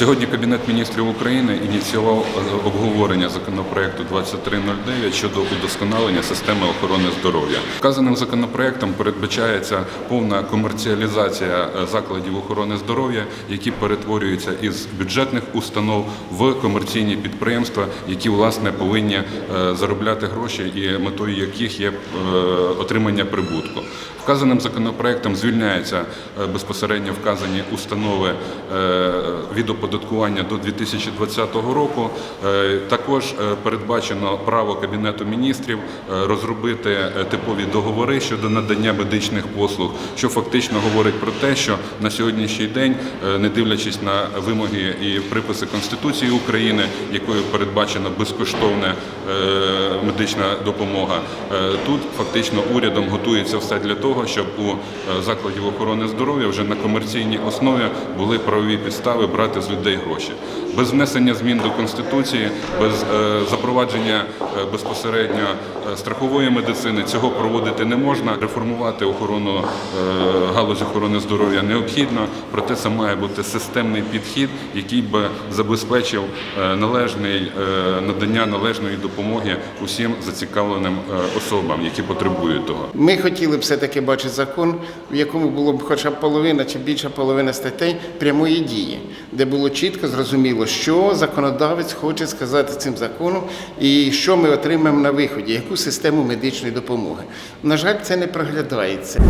Сьогодні Кабінет міністрів України ініціював обговорення законопроекту 2309 щодо удосконалення системи охорони здоров'я. Вказаним законопроектом передбачається повна комерціалізація е, закладів охорони здоров'я, які перетворюються із бюджетних установ в комерційні підприємства, які власне повинні е, заробляти гроші і метою яких є е, отримання прибутку. Вказаним законопроектом звільняються е, безпосередньо вказані установи е, від оподаткування до 2020 року. Е, Також передбачено право Кабінету міністрів розробити типові договори щодо надання медичних послуг, що фактично говорить про те, що на сьогоднішній день, не дивлячись на вимоги і приписи Конституції України, якою передбачена безкоштовна медична допомога, тут фактично урядом готується все для того, щоб у е, закладів охорони здоров'я вже на комерційній основі були правові підстави брати з людей гроші. Без внесення змін до конституції, без е, запровадження е, безпосередньо страхової медицини цього проводити не можна. Реформувати охорону галузь охорони здоров'я необхідно, проте це має бути системний підхід, який би забезпечив належний надання належної допомоги усім зацікавленим особам, які потребують того. Ми хотіли б все-таки бачити закон, в якому було б хоча б половина чи більша половина статей прямої дії, де було чітко зрозуміло, що законодавець хоче сказати цим законом і що ми отримаємо на виході, яку систему медичної допомоги. На жаль, це не проглядається.